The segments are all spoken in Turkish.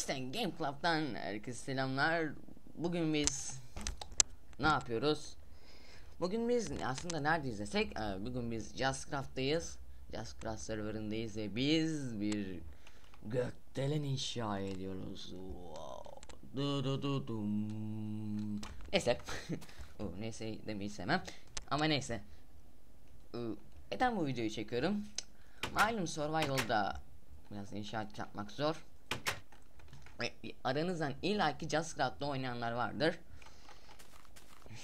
Destek Game Club'dan herkese selamlar. Bugün biz ne yapıyoruz? Bugün biz aslında neredeyiz desek e, bugün biz Justcraft'tayız. Justcraft serverındayız ve biz bir gökdelen inşa ediyoruz. Wow. Du du du dum. Neyse. Neyse demeyi sevmem. Ama neyse. Neden bu videoyu çekiyorum? Malum Survival'da biraz inşaat yapmak zor. Aranızdan illaki Justcraft'ta oynayanlar vardır.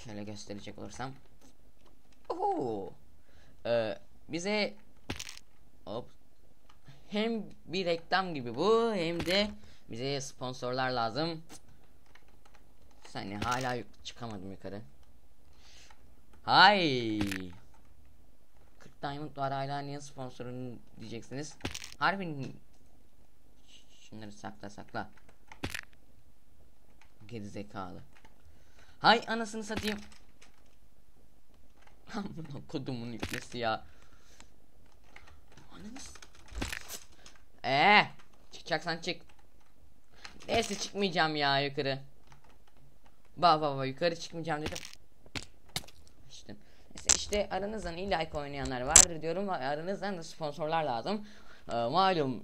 Şöyle gösterecek olursam. Oo. Ee, bize hop hem bir reklam gibi bu hem de bize sponsorlar lazım. Sani hala çıkamadım yukarı. Hay. 40 diamond var hala niye sponsorun diyeceksiniz. Harbi Şunları sakla sakla. Geri zekalı. Hay anasını satayım. Amına kodumun iplesi ya. Ananı s- Ee, çıkacaksan çık. Neyse çıkmayacağım ya yukarı. Ba ba ba yukarı çıkmayacağım dedim. İşte. Neyse işte aranızdan illa ki oynayanlar vardır diyorum. Aranızdan da sponsorlar lazım. Ee, malum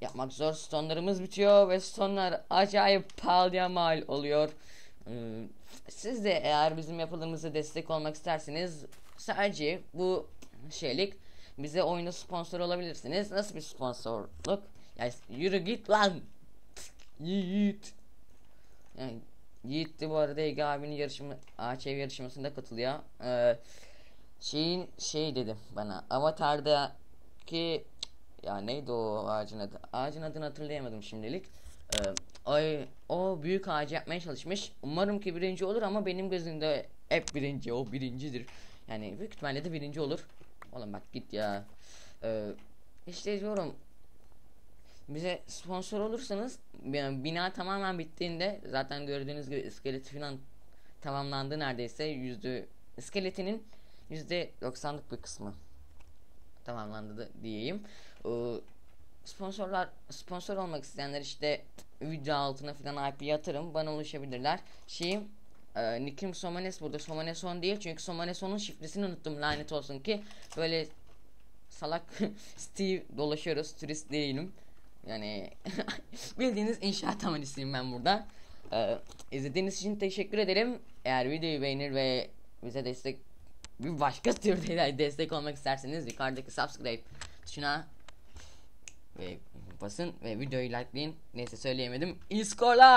yapmak zor stonelarımız bitiyor ve stonelar acayip pahalıya mal oluyor. Ee, siz de eğer bizim yapılarımıza destek olmak isterseniz sadece bu şeylik bize oyunu sponsor olabilirsiniz. Nasıl bir sponsorluk? Ya yürü git lan. Yiğit. Yani Yiğit de bu arada Ege abinin yarışma ağaç ev yarışmasında katılıyor. Ee, şeyin şey dedi bana Avatar'daki ya neydi o ağacın adı? Ağacın adını hatırlayamadım şimdilik. Ee, ay, o büyük ağacı yapmaya çalışmış. Umarım ki birinci olur ama benim gözümde hep birinci. O birincidir. Yani büyük ihtimalle de birinci olur. Oğlum bak git ya. Ee, işte diyorum bize sponsor olursanız yani bina tamamen bittiğinde zaten gördüğünüz gibi iskeleti falan tamamlandı neredeyse yüzde iskeletinin yüzde 90'lık bir kısmı tamamlandı diyeyim. Ee, sponsorlar sponsor olmak isteyenler işte video altına falan IP yatırım bana ulaşabilirler. Şeyim e, Nick'im Somanes burada Somaneson değil çünkü Somaneson'un şifresini unuttum lanet olsun ki böyle salak Steve dolaşıyoruz turist değilim. Yani bildiğiniz inşaat amanisiyim ben burada. Ee, izlediğiniz için teşekkür ederim. Eğer videoyu beğenir ve bize destek bir başka türde destek olmak isterseniz yukarıdaki subscribe tuşuna ve basın ve videoyu likelayın. Neyse söyleyemedim. İyi skorlar.